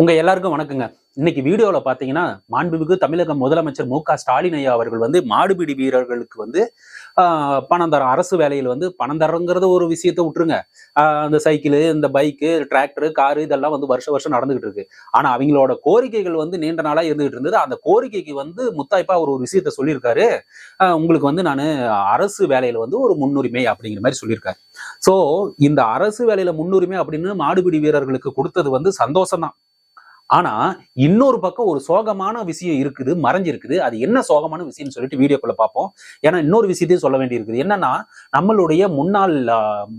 உங்க எல்லாருக்கும் வணக்கங்க. இன்னைக்கு வீடியோல பாத்தீங்கன்னா மாண்புமிகு தமிழக முதலமைச்சர் மு க ஸ்டாலின் ஐயா அவர்கள் வந்து மாடுபிடி வீரர்களுக்கு வந்து பணம் தர அரசு வேலையில் வந்து பணம் தரங்கிறத ஒரு விஷயத்த விட்டுருங்க. அந்த சைக்கிள் இந்த பைக்கு டிராக்டர் காரு இதெல்லாம் வந்து வருஷம் வருஷம் நடந்துகிட்டு இருக்கு. ஆனா அவங்களோட கோரிக்கைகள் வந்து நீண்ட நாளா இருந்துகிட்டு இருந்தது. அந்த கோரிக்கைக்கு வந்து முத்தாய்ப்பா ஒரு ஒரு விஷயத்த சொல்லியிருக்காரு. உங்களுக்கு வந்து நான் அரசு வேலையில வந்து ஒரு முன்னுரிமை அப்படிங்கிற மாதிரி சொல்லியிருக்காரு. சோ இந்த அரசு வேலையில முன்னுரிமை அப்படின்னு மாடுபிடி வீரர்களுக்கு கொடுத்தது வந்து சந்தோஷம் தான் ஆனா இன்னொரு பக்கம் ஒரு சோகமான விஷயம் இருக்குது மறைஞ்சிருக்குது. அது என்ன சோகமான விஷயம்னு சொல்லிட்டு வீடியோக்குள்ள பார்ப்போம். ஏன்னா இன்னொரு விஷயத்தையும் சொல்ல வேண்டியிருக்குது. என்னன்னா நம்மளுடைய முன்னாள்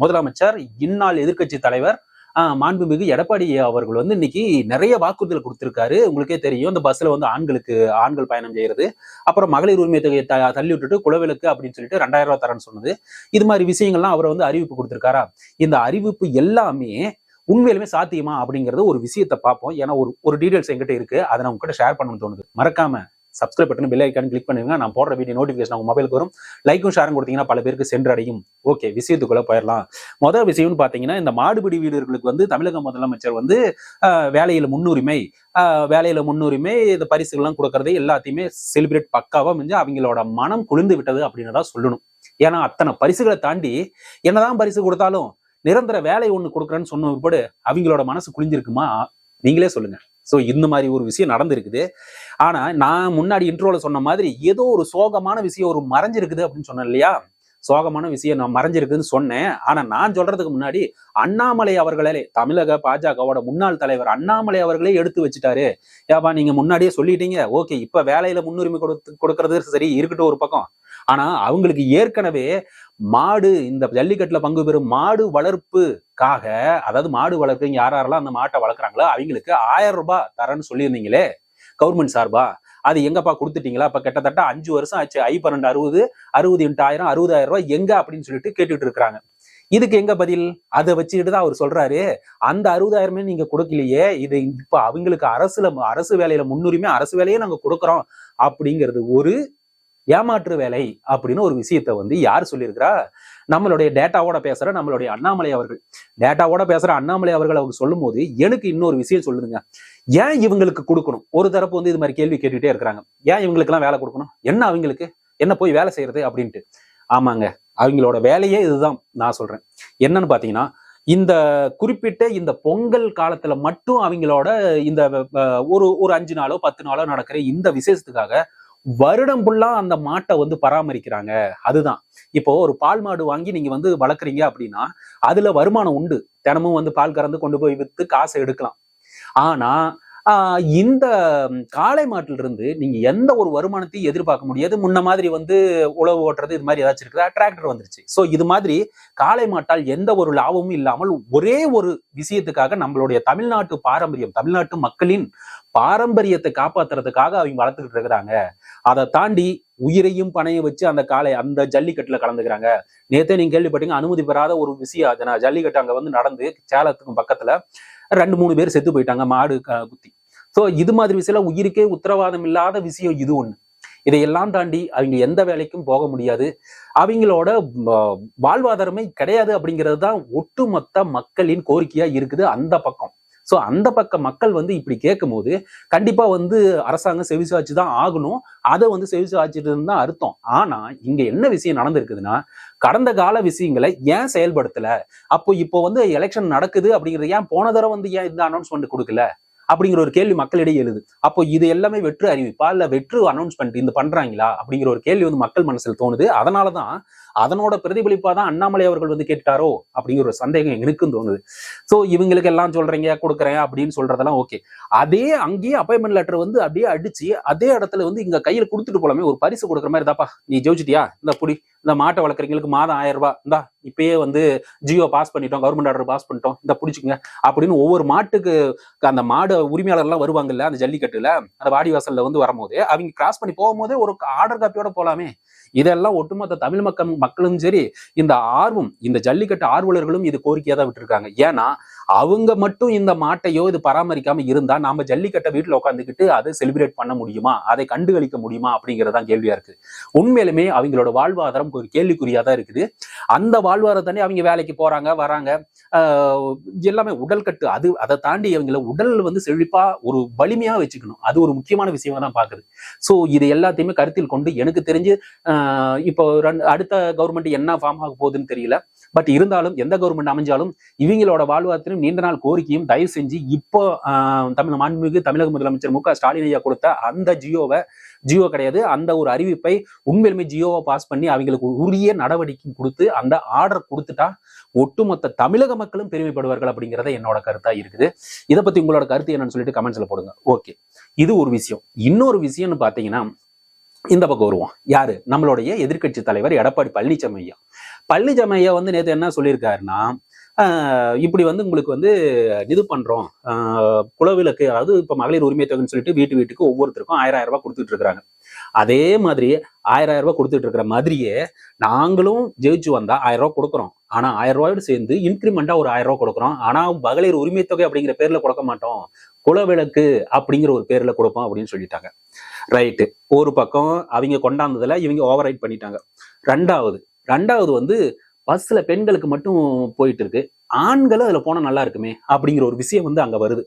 முதலமைச்சர் இந்நாள் எதிர்க்கட்சி தலைவர் ஆஹ், மாண்புமிகு எடப்பாடி அவர்கள் வந்து இன்னைக்கு நிறைய வாக்குறுதல் கொடுத்திருக்காரு. உங்களுக்கே தெரியும். இந்த பஸ்ல வந்து ஆண்களுக்கு ஆண்கள் பயணம் செய்யறது. அப்புறம் மகளிர் உரிமை தொகையை த- தள்ளி விட்டுட்டு குலவிலக்கு அப்படின்னு சொல்லிட்டு ரெண்டாயிரம் ரூபாய் தரேன்னு சொன்னது. இது மாதிரி விஷயங்கள்லாம் அவர் வந்து அறிவிப்பு கொடுத்திருக்காரா? இந்த அறிவிப்பு எல்லாமே உண்மையிலுமே சாத்தியமா அப்படிங்கிறது ஒரு விஷயத்தை பார்ப்போம். ஏன்னா ஒரு ஒரு டீடைல்ஸ் எங்கிட்ட இருக்கு. அதை நான் உங்ககிட்ட ஷேர் பண்ணணும்னு தோணுது. மறக்காம subscribe button bell icon click பண்ணுங்க நான் போடுற வீடியோ நோட்டிஃபிகேஷன் உங்க மொபைலுக்கு வரும். லைக்கும் ஷேரும் கொடுத்தீங்கன்னா பல பேருக்கு சென்றடையும். ஓகே விஷயத்துக்குள்ள போயிடலாம். முதல் விஷயம்னு பாத்தீங்கன்னா இந்த மாடுபிடி வீரர்களுக்கு வந்து தமிழக முதலமைச்சர் வந்து வேலையில முன்னுரிமை வேலையில முன்னுரிமை இந்த பரிசுகள்லாம் கொடுக்கறது எல்லாத்தையுமே செலிப்ரேட் பக்காவா மிஞ்சு அவங்களோட மனம் குளிர்ந்து விட்டது அப்படின்னு தான் சொல்லணும். ஏன்னா அத்தனை பரிசுகளை தாண்டி என்னதான் பரிசு கொடுத்தாலும் நிரந்தர வேலை ஒன்று கொடுக்குறேன்னு சொன்ன பிற்பாடு அவங்களோட மனசு குளிஞ்சிருக்குமா? நீங்களே சொல்லுங்க. ஸோ இந்த மாதிரி ஒரு விஷயம் நடந்திருக்குது. ஆனா நான் முன்னாடி இன்ட்ரோவில் சொன்ன மாதிரி ஏதோ ஒரு சோகமான விஷயம் ஒரு மறைஞ்சிருக்குது அப்படின்னு சொன்னேன் இல்லையா? சோகமான விஷயம் நான் மறைஞ்சிருக்குன்னு சொன்னேன். ஆனால் நான் சொல்றதுக்கு முன்னாடி அண்ணாமலை அவர்களே தமிழக பாஜகவோட முன்னாள் தலைவர் அண்ணாமலை அவர்களே எடுத்து வச்சுட்டாரு. ஏப்பா நீங்க முன்னாடியே சொல்லிட்டீங்க. ஓகே இப்ப வேலையில முன்னுரிமை கொடுத்து கொடுக்கறது சரி இருக்கட்டும் ஒரு பக்கம். ஆனா அவங்களுக்கு ஏற்கனவே மாடு இந்த ஜல்லிக்கட்டுல பங்கு பெறும் மாடு வளர்ப்புக்காக அதாவது மாடு வளர்க்குறீங்க யார் யாரெல்லாம் அந்த மாட்டை வளர்க்குறாங்களோ அவங்களுக்கு ஆயிரம் ரூபாய் தரேன்னு சொல்லியிருந்தீங்களே கவர்மெண்ட் சார்பா? அது எங்கப்பா கொடுத்துட்டீங்களா? இப்ப கிட்டத்தட்ட அஞ்சு வருஷம் ஆச்சு. ஐ பன்னெண்டு அறுபது அறுபது இன்ட்டு ஆயிரம் அறுபதாயிரம் ரூபாய் எங்க அப்படின்னு சொல்லிட்டு கேட்டுட்டு இருக்கிறாங்க. இதுக்கு எங்க பதில்? அதை வச்சுக்கிட்டு தான் அவர் சொல்றாரு. அந்த அறுபதாயிரமே நீங்க கொடுக்கலையே இது இப்ப அவங்களுக்கு அரசுல அரசு வேலையில முன்னுரிமை அரசு வேலையே நாங்க கொடுக்குறோம் அப்படிங்கிறது ஒரு ஏமாற்று வேலை அப்படின்னு ஒரு விஷயத்த வந்து யார் சொல்லியிருக்கிறா? நம்மளுடைய டேட்டாவோட பேசுற நம்மளுடைய அண்ணாமலை அவர்கள். டேட்டாவோட பேசுற அண்ணாமலை அவர்கள் அவங்க சொல்லும்போது எனக்கு இன்னொரு விஷயம் சொல்லுதுங்க ஏன் இவங்களுக்கு கொடுக்கணும்? ஒரு தரப்பு வந்து இது மாதிரி கேள்வி கேட்டுக்கிட்டே இருக்கிறாங்க. ஏன் இவங்களுக்குலாம் வேலை கொடுக்கணும்? என்ன அவங்களுக்கு? என்ன போய் வேலை செய்யறது அப்படின்ட்டு. ஆமாங்க. அவங்களோட வேலையே இதுதான். நான் சொல்றேன். என்னன்னு பாத்தீங்கன்னா இந்த குறிப்பிட்ட இந்த பொங்கல் காலத்துல மட்டும் அவங்களோட இந்த ஒரு ஒரு அஞ்சு நாளோ பத்து நாளோ நடக்கிற இந்த விசேஷத்துக்காக வருடம் ஃபுல்லா அந்த மாட்டை வந்து பராமரிக்கிறாங்க. அதுதான். இப்போ ஒரு பால் மாடு வாங்கி நீங்க வந்து வளர்க்குறீங்க அப்படின்னா அதுல வருமானம் உண்டு. தினமும் வந்து பால் கறந்து கொண்டு போய் வித்து காசை எடுக்கலாம். ஆனா இந்த காளை மாட்டிலிருந்து நீங்கள் நீங்க எந்த ஒரு வருமானத்தையும் எதிர்பார்க்க முடியாது. முன்ன மாதிரி வந்து உழவு ஓட்டுறது இது மாதிரி ஏதாச்சும் இருக்குதா? டிராக்டர் வந்துருச்சு. ஸோ இது மாதிரி காளை மாட்டால் எந்த ஒரு லாபமும் இல்லாமல் ஒரே ஒரு விஷயத்துக்காக நம்மளுடைய தமிழ்நாட்டு பாரம்பரியம் தமிழ்நாட்டு மக்களின் பாரம்பரியத்தை காப்பாத்துறதுக்காக அவங்க வளர்த்துக்கிட்டு இருக்கிறாங்க. அதை தாண்டி உயிரையும் பணைய வச்சு அந்த காளை அந்த ஜல்லிக்கட்டுல கலந்துக்கிறாங்க. நேத்தே நீங்க கேள்விப்பட்டீங்க அனுமதி பெறாத ஒரு விஷயம் அது நான் ஜல்லிக்கட்டு அங்க வந்து நடந்து சேலத்துக்கும் பக்கத்துல ரெண்டு மூணு பேர் செத்து போயிட்டாங்க மாடு குத்தி. சோ இது மாதிரி விஷயம் உயிருக்கே உத்தரவாதம் இல்லாத விஷயம் இது ஒண்ணு. இதையெல்லாம் தாண்டி அவங்க எந்த வேலைக்கும் போக முடியாது. அவங்களோட வாழ்வாதாரமே கிடையாது அப்படிங்கிறது தான் ஒட்டுமொத்த மக்களின் கோரிக்கையா இருக்குது அந்த பக்கம். சோ அந்த பக்க மக்கள் வந்து இப்படி கேட்கும்போது கண்டிப்பா வந்து அரசாங்கம் செவிசாச்சு தான் ஆகணும். அதை வந்து செவிசாச்சிட்டு தான் அர்த்தம். ஆனா இங்க என்ன விஷயம் நடந்திருக்குதுன்னா கடந்த கால விஷயங்களை ஏன் செயல்படுத்தல? அப்போ இப்போ வந்து எலெக்ஷன் நடக்குது அப்படிங்கிறது ஏன் போன தடவை வந்து ஏன் இந்த அனௌன்ஸ்மெண்ட் கொடுக்கல? அப்படிங்கிற ஒரு கேள்வி மக்களிடையே எழுது. அப்போ இது எல்லாமே வெற்று அறிவிப்பா? இல்ல வெற்று அனௌன்ஸ்மெண்ட் இந்த பண்றாங்களா? அப்படிங்கிற ஒரு கேள்வி வந்து மக்கள் மனசில் தோணுது. அதனாலதான் அதனோட பிரதிபலிப்பா தான் அண்ணாமலை அவர்கள் வந்து கேட்டாரோ அப்படிங்கிற ஒரு சந்தேகம் எனக்கும் தோணுது. ஸோ இவங்களுக்கு எல்லாம் சொல்றீங்க கொடுக்குறேன் அப்படின்னு சொல்றதெல்லாம் ஓகே அதே அங்கேயே அப்பாயின்மெண்ட் லெட்டர் வந்து அப்படியே அடிச்சு அதே இடத்துல வந்து இங்க கையில் கொடுத்துட்டு போலாமே ஒரு பரிசு கொடுக்குற மாதிரி தாப்பா நீ ஜெயிச்சிட்டியா? இந்த புடி இந்த மாட்டை வளர்க்குறீங்களுக்கு மாதம் ஆயிரம் ரூபாய் இந்தா இப்பயே வந்து ஜியோ பாஸ் பண்ணிட்டோம் கவர்மெண்ட் ஆர்டர் பாஸ் பண்ணிட்டோம் இந்த பிடிச்சிங்க அப்படின்னு ஒவ்வொரு மாட்டுக்கு அந்த மாடு உரிமையாளர்லாம் வருவாங்கல்ல அந்த ஜல்லிக்கட்டுல அந்த வாடிவாசல்ல வந்து வரும்போது அவங்க கிராஸ் பண்ணி போகும்போதே ஒரு ஆர்டர் காப்பியோட போலாமே. இதெல்லாம் ஒட்டுமொத்த தமிழ் மக்கள் மக்களும் சரி இந்த ஆர்வம் இந்த ஜல்லிக்கட்டு ஆர்வலர்களும் இது கோரிக்கையா தான் விட்டுருக்காங்க. ஏன்னா அவங்க மட்டும் இந்த மாட்டையோ இது பராமரிக்காம இருந்தா நாம ஜல்லிக்கட்டை வீட்டுல உட்காந்துக்கிட்டு அதை செலிப்ரேட் பண்ண முடியுமா? அதை கண்டுகளிக்க முடியுமா? அப்படிங்கறதான் கேள்வியா இருக்கு. உண்மையிலுமே அவங்களோட வாழ்வாதாரம் ஒரு கேள்விக்குறியா தான் இருக்குது. அந்த வாழ்வாதாரத்தானே அவங்க வேலைக்கு போறாங்க வராங்க. ஆஹ் எல்லாமே உடல் கட்டு அது அதை தாண்டி அவங்கள உடல் வந்து செழிப்பா ஒரு வலிமையா வச்சுக்கணும். அது ஒரு முக்கியமான விஷயமா தான் பாக்குது ஸோ இது எல்லாத்தையுமே கருத்தில் கொண்டு எனக்கு தெரிஞ்சு ஆஹ் இப்போ அடுத்த கவர்மெண்ட் என்ன ஃபார்ம் ஆக போகுதுன்னு தெரியல. பட் இருந்தாலும் எந்த கவர்மெண்ட் அமைஞ்சாலும் இவங்களோட வாழ்வாதாரத்திலும் நீண்ட நாள் கோரிக்கையும் தயவு செஞ்சு இப்போ தமிழ் மாண்புமிகு தமிழக முதலமைச்சர் மு க ஸ்டாலின் ஐயா கொடுத்த அந்த ஜியோவை ஜியோ கிடையாது அந்த ஒரு அறிவிப்பை உண்மையிலுமே ஜியோவை பாஸ் பண்ணி அவங்களுக்கு உரிய நடவடிக்கை கொடுத்து அந்த ஆர்டர் கொடுத்துட்டா ஒட்டுமொத்த தமிழக மக்களும் பெருமைப்படுவார்கள் அப்படிங்கிறத என்னோட கருத்தா இருக்குது. இதை பத்தி உங்களோட கருத்து என்னன்னு சொல்லிட்டு கமெண்ட்ஸ்ல போடுங்க. ஓகே இது ஒரு விஷயம். இன்னொரு விஷயம்னு பாத்தீங்கன்னா இந்த பக்கம் வருவோம். யாரு? நம்மளுடைய எதிர்க்கட்சி தலைவர் எடப்பாடி பழனிசாமி ஐயா பழனிசாமி ஐயா வந்து நேற்று என்ன சொல்லியிருக்காருன்னா ஆஹ் இப்படி வந்து உங்களுக்கு வந்து இது பண்றோம். ஆஹ் அதாவது இப்ப மகளிர் உரிமை தொகைன்னு சொல்லிட்டு வீட்டு வீட்டுக்கு ஒவ்வொருத்தருக்கும் ஆயிரம் ஆயிரம் ரூபாய் கொடுத்துட்டு இருக்காங்க. அதே மாதிரி ஆயிரம் ஆயிரம் ரூபாய் கொடுத்துட்டு இருக்கிற மாதிரியே நாங்களும் ஜெயிச்சு வந்தா ஆயிரம் ரூபாய் கொடுக்குறோம். ஆனா ஆயிரம் ரூபாயோடு சேர்ந்து இன்க்ரிமெண்டா ஒரு ஆயிரம் ரூபாய் கொடுக்குறோம். ஆனா மகளிர் உரிமை தொகை அப்படிங்கிற பேர்ல கொடுக்க மாட்டோம். குலவிளக்கு அப்படிங்கிற ஒரு பேர்ல கொடுப்போம் அப்படின்னு சொல்லிட்டாங்க. ரைட்டு ஒரு பக்கம் அவங்க கொண்டாந்ததில் இவங்க ஓவர் ரைட் பண்ணிட்டாங்க. ரெண்டாவது ரெண்டாவது வந்து பஸ்ஸில் பெண்களுக்கு மட்டும் போயிட்டு இருக்கு ஆண்களும் அதில் போனால் நல்லா இருக்குமே அப்படிங்கிற ஒரு விஷயம் வந்து அங்கே வருது.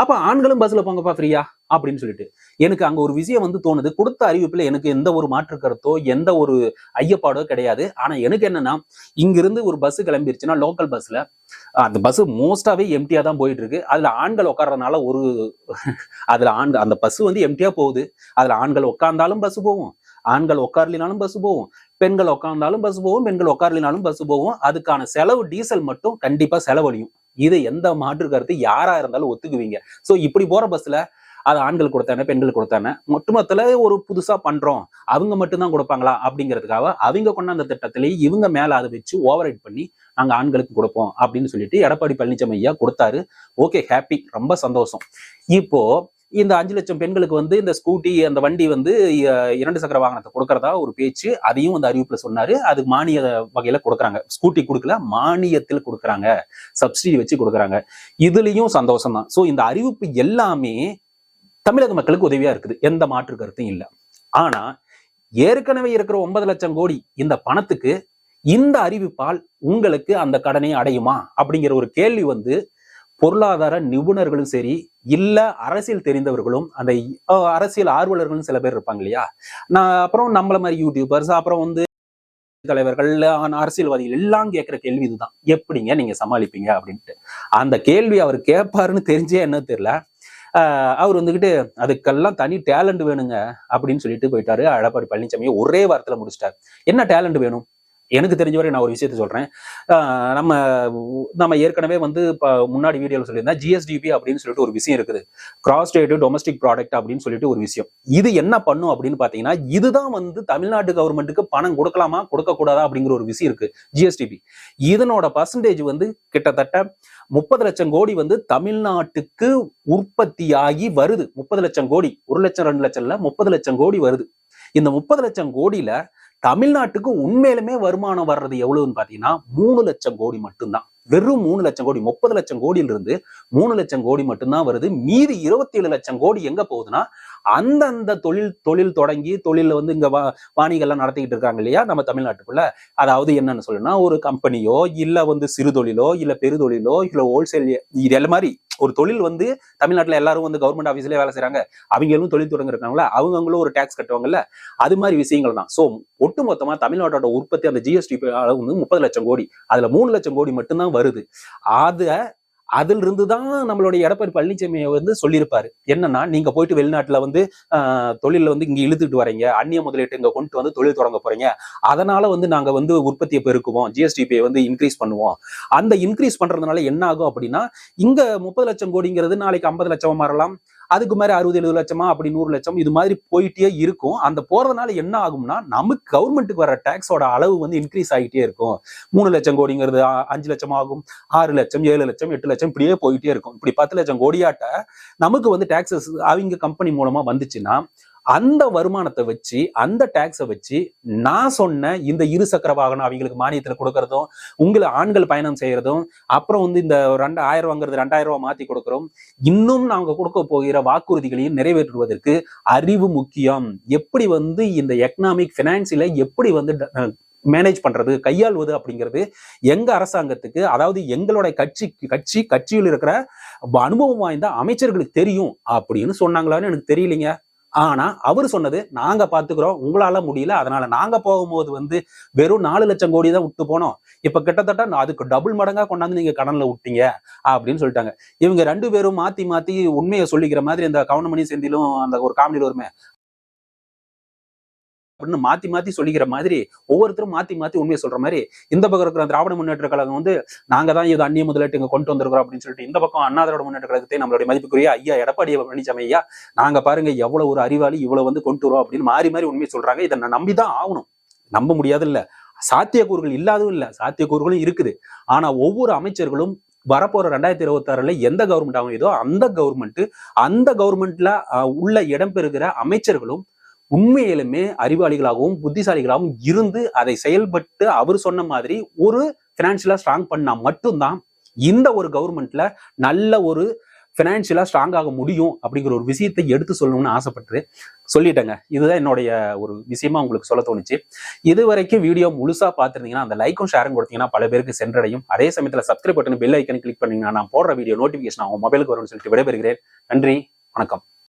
அப்போ ஆண்களும் பஸ்ஸில் போங்கப்பா ஃப்ரீயா அப்படின்னு சொல்லிட்டு. எனக்கு அங்கே ஒரு விஷயம் வந்து தோணுது. கொடுத்த அறிவிப்பில் எனக்கு எந்த ஒரு மாற்று கருத்தோ எந்த ஒரு ஐயப்பாடோ கிடையாது. ஆனால் எனக்கு என்னன்னா இங்கிருந்து ஒரு பஸ் கிளம்பிருச்சுன்னா லோக்கல் பஸ்ஸில் அந்த பஸ் மோஸ்டாவே எம்டியா தான் போயிட்டு இருக்கு அதுல ஆண்கள் உட்கார்றதுனால ஒரு அதுல ஆண் அந்த பஸ் வந்து எம்டியா போகுது. அதுல ஆண்கள் உட்கார்ந்தாலும் பஸ் போகும். ஆண்கள் உட்காரலினாலும் பஸ் போகும். பெண்கள் உட்கார்ந்தாலும் பஸ் போகும். பெண்கள் உட்காரலினாலும் பஸ் போகும். அதுக்கான செலவு டீசல் மட்டும் கண்டிப்பா செலவழியும். இது எந்த மாற்று கருத்து? யாரா இருந்தாலும் ஒத்துக்குவீங்க. சோ இப்படி போற பஸ்ல அது ஆண்கள் கொடுத்தானே பெண்கள் கொடுத்தானே. ஒட்டுமொத்தத்துல ஒரு புதுசா பண்றோம். அவங்க மட்டும்தான் கொடுப்பாங்களா? அப்படிங்கிறதுக்காக அவங்க கொண்டாந்த திட்டத்திலேயே இவங்க மேல அதை வச்சு ஓவர் பண்ணி நாங்கள் ஆண்களுக்கு கொடுப்போம் அப்படின்னு சொல்லிட்டு எடப்பாடி பழனிசாமி ஐயா கொடுத்தாரு. ஓகே ஹாப்பி ரொம்ப சந்தோஷம். இப்போ இந்த அஞ்சு லட்சம் பெண்களுக்கு வந்து இந்த ஸ்கூட்டி அந்த வண்டி வந்து இரண்டு சக்கர வாகனத்தை கொடுக்கறதா ஒரு பேச்சு அதையும் அந்த அறிவிப்புல சொன்னாரு. அது மானிய வகையில கொடுக்குறாங்க. ஸ்கூட்டி கொடுக்கல மானியத்தில் கொடுக்குறாங்க. சப்சிடி வச்சு கொடுக்குறாங்க. இதுலயும் சந்தோஷம் தான் ஸோ இந்த அறிவிப்பு எல்லாமே தமிழக மக்களுக்கு உதவியா இருக்குது. எந்த மாற்று கருத்தும் இல்லை. ஆனா ஏற்கனவே இருக்கிற ஒன்பது லட்சம் கோடி இந்த பணத்துக்கு இந்த அறிவிப்பால் உங்களுக்கு அந்த கடனை அடையுமா? அப்படிங்கிற ஒரு கேள்வி வந்து பொருளாதார நிபுணர்களும் சரி இல்ல அரசியல் தெரிந்தவர்களும் அந்த அரசியல் ஆர்வலர்களும் சில பேர் இருப்பாங்க இல்லையா? நான் அப்புறம் நம்மள மாதிரி யூடியூபர்ஸ் அப்புறம் வந்து தலைவர்கள் அரசியல்வாதிகள் எல்லாம் கேட்கிற கேள்வி இதுதான். எப்படிங்க நீங்க சமாளிப்பீங்க அப்படின்ட்டு. அந்த கேள்வி அவர் கேட்பாருன்னு தெரிஞ்சே என்ன தெரியல. அவர் வந்துகிட்டு அதுக்கெல்லாம் தனி டேலண்ட் வேணுங்க அப்படின்னு சொல்லிட்டு போயிட்டாரு. எடப்பாடி பழனிசாமி ஒரே வாரத்துல முடிச்சிட்டாரு. என்ன டேலண்ட் வேணும்? எனக்கு தெரிஞ்ச வரை நான் ஒரு விஷயத்த சொல்றேன். நம்ம நம்ம ஏற்கனவே வந்து இப்போ முன்னாடி வீடியோவில் சொல்லியிருந்தேன் ஜிஎஸ்டிபி அப்படின்னு சொல்லிட்டு ஒரு விஷயம் இருக்குது. கிராஸ் ஸ்டேட்டு டொமஸ்டிக் ப்ராடக்ட் அப்படின்னு சொல்லிட்டு ஒரு விஷயம். இது என்ன பண்ணும் அப்படின்னு பார்த்தீங்கன்னா இதுதான் வந்து தமிழ்நாட்டு கவர்மெண்ட்டுக்கு பணம் கொடுக்கலாமா கொடுக்கக்கூடாதா அப்படிங்கிற ஒரு விஷயம் இருக்கு ஜிஎஸ்டிபி இதனோட பர்சன்டேஜ் வந்து கிட்டத்தட்ட முப்பது லட்சம் கோடி வந்து தமிழ்நாட்டுக்கு உற்பத்தியாகி வருது. முப்பது லட்சம் கோடி ஒரு லட்சம் ரெண்டு லட்சம்ல முப்பது லட்சம் கோடி வருது. இந்த முப்பது லட்சம் கோடியில தமிழ்நாட்டுக்கு உண்மையிலுமே வருமானம் வர்றது எவ்வளவுன்னு பாத்தீங்கன்னா மூணு லட்சம் கோடி மட்டும்தான். வெறும் மூணு லட்சம் கோடி முப்பது லட்சம் கோடியிலிருந்து மூணு லட்சம் கோடி மட்டும்தான் வருது. மீதி இருபத்தி ஏழு லட்சம் கோடி எங்க போகுதுன்னா அந்தந்த தொழில் தொழில் தொடங்கி தொழில வந்து இங்க வா வாணிகள்லாம் நடத்திக்கிட்டு இருக்காங்க இல்லையா? நம்ம தமிழ்நாட்டுக்குள்ள. அதாவது என்னன்னு சொல்லணும்னா ஒரு கம்பெனியோ இல்ல வந்து சிறு தொழிலோ இல்ல பெருதொழிலோ இல்ல ஹோல்சேல் இது எல்லாம் மாதிரி ஒரு தொழில் வந்து தமிழ்நாட்டுல எல்லாரும் வந்து கவர்மெண்ட் ஆஃபீஸ்லயே வேலை செய்றாங்க. அவங்களும் தொழில் தொடங்கிருக்காங்களா அவங்களும் ஒரு டேக்ஸ் கட்டுவாங்கல்ல? அது மாதிரி விஷயங்கள் தான். சோ ஒட்டுமொத்தமா தமிழ்நாட்டோட உற்பத்தி அந்த ஜிஎஸ்டி அளவு வந்து முப்பது லட்சம் கோடி. அதுல மூணு லட்சம் கோடி மட்டும்தான் வருது. அதை அதிலிருந்து தான் நம்மளுடைய எடப்பாடி பழனிசாமி வந்து சொல்லியிருப்பாரு. என்னன்னா நீங்க போயிட்டு வெளிநாட்டுல வந்து ஆஹ், வந்து இங்க இழுத்துட்டு வரீங்க. அந்நிய முதலீட்டு இங்க கொண்டு வந்து தொழில் தொடங்க போறீங்க. அதனால வந்து நாங்க வந்து உற்பத்தியை பெருக்குவோம். ஜிஎஸ்டிபியை வந்து இன்க்ரீஸ் பண்ணுவோம். அந்த இன்க்ரீஸ் பண்றதுனால என்ன ஆகும் அப்படின்னா இங்க முப்பது லட்சம் கோடிங்கிறது நாளைக்கு ஐம்பது லட்சமா மாறலாம். அதுக்கு மாதிரி அறுபது எழுபது லட்சமா? அப்படி நூறு லட்சம். இது மாதிரி போயிட்டே இருக்கும். அந்த போறதுனால என்ன ஆகும்னா நமக்கு கவர்மெண்ட்டுக்கு வர டேக்ஸோட அளவு வந்து இன்க்ரீஸ் ஆகிட்டே இருக்கும். மூணு லட்சம் கோடிங்கிறது அஞ்சு லட்சம் ஆகும். ஆறு லட்சம் ஏழு லட்சம் எட்டு லட்சம் இப்படியே போயிட்டே இருக்கும். இப்படி பத்து லட்சம் கோடியாட்ட நமக்கு வந்து டேக்ஸஸ் அவங்க கம்பெனி மூலமா வந்துச்சுன்னா அந்த வருமானத்தை வச்சு அந்த டேக்ஸை வச்சு நான் சொன்ன இந்த இரு சக்கர வாகனம் அவங்களுக்கு மானியத்தில் கொடுக்கறதும் உங்களை ஆண்கள் பயணம் செய்யறதும் அப்புறம் வந்து இந்த ரெண்டு ஆயிரம் ரூபாங்கிறது ரெண்டாயிரம் ரூபாய் மாத்தி கொடுக்குறோம். இன்னும் நாங்க கொடுக்க போகிற வாக்குறுதிகளையும் நிறைவேற்றுவதற்கு அறிவு முக்கியம். எப்படி வந்து இந்த எக்கனாமிக் பினான்சியல எப்படி வந்து ட- மேனேஜ் பண்றது கையாள்வது அப்படிங்கிறது எங்க அரசாங்கத்துக்கு அதாவது எங்களோட கட்சி கட்சி கட்சியில் இருக்கிற அனுபவம் வாய்ந்த அமைச்சர்களுக்கு தெரியும் அப்படின்னு சொன்னாங்களான்னு எனக்கு தெரியலைங்க. ஆனா அவர் சொன்னது நாங்க பாத்துக்கிறோம் உங்களால முடியல அதனால நாங்க போகும்போது வந்து வெறும் நாலு லட்சம் கோடி தான் விட்டு போனோம். இப்ப கிட்டத்தட்ட அதுக்கு டபுள் மடங்கா கொண்டாந்து நீங்க கடன்ல விட்டீங்க அப்படின்னு சொல்லிட்டாங்க. இவங்க ரெண்டு பேரும் மாத்தி மாத்தி உண்மையை சொல்லிக்கிற மாதிரி இந்த கவுனமணி செந்திலும் அந்த ஒரு காமெடியில் வருமே அப்படின்னு மாத்தி மாத்தி சொல்லிக்கிற மாதிரி ஒவ்வொருத்தரும் மாத்தி மாத்தி உண்மையை சொல்ற மாதிரி இந்த பக்கம் இருக்கிற திராவிட முன்னேற்ற கழகம் வந்து நாங்க தான் இது அந்நிய முதலீட்டு இங்க கொண்டு வந்திருக்கிறோம் அப்படின்னு சொல்லிட்டு இந்த பக்கம் அண்ணா திராவிட முன்னேற்ற கழகத்தை நம்மளுடைய மதிப்புக்குரிய ஐயா எடப்பாடி பழனிசாமி ஐயா நாங்க பாருங்க எவ்வளவு ஒரு அறிவாளி இவ்வளவு வந்து கொண்டு வரோம் அப்படின்னு மாறி மாறி உண்மையை சொல்றாங்க. இதை நான் நம்பிதான் ஆகணும். நம்ப முடியாது இல்ல சாத்தியக்கூறுகள் இல்லாததும் இல்ல. சாத்தியக்கூறுகளும் இருக்குது. ஆனா ஒவ்வொரு அமைச்சர்களும் வரப்போற ரெண்டாயிரத்தி இருபத்தி ஆறுல எந்த கவர்மெண்ட் அமையுதோ அந்த கவர்மெண்ட் அந்த கவர்மெண்ட்ல உள்ள இடம்பெறுகிற அமைச்சர்களும் உண்மையிலுமே அறிவாளிகளாகவும் புத்திசாலிகளாகவும் இருந்து அதை செயல்பட்டு அவர் சொன்ன மாதிரி ஒரு பினான்சியலா ஸ்ட்ராங் பண்ணா மட்டும்தான் இந்த ஒரு கவர்மெண்ட்ல நல்ல ஒரு பினான்சியலா ஸ்ட்ராங் ஆக முடியும் அப்படிங்கிற ஒரு விஷயத்தை எடுத்து சொல்லணும்னு ஆசைப்பட்டு சொல்லிட்டேங்க. இதுதான் என்னுடைய ஒரு விஷயமா உங்களுக்கு சொல்ல தோணுச்சு. இது வரைக்கும் வீடியோ முழுசா பார்த்துருந்தீங்கன்னா அந்த லைக்கும் ஷேரும் கொடுத்தீங்கன்னா பல பேருக்கு சென்றடையும். அதே சமயத்தில் subscribe button bell icon click பண்ணீங்கன்னா நான் போடுற வீடியோ நோட்டிஃபிகேஷன் அவங்க மொபைலுக்கு வரும்னு சொல்லிட்டு விடைபெறுகிறேன். நன்றி வணக்கம்.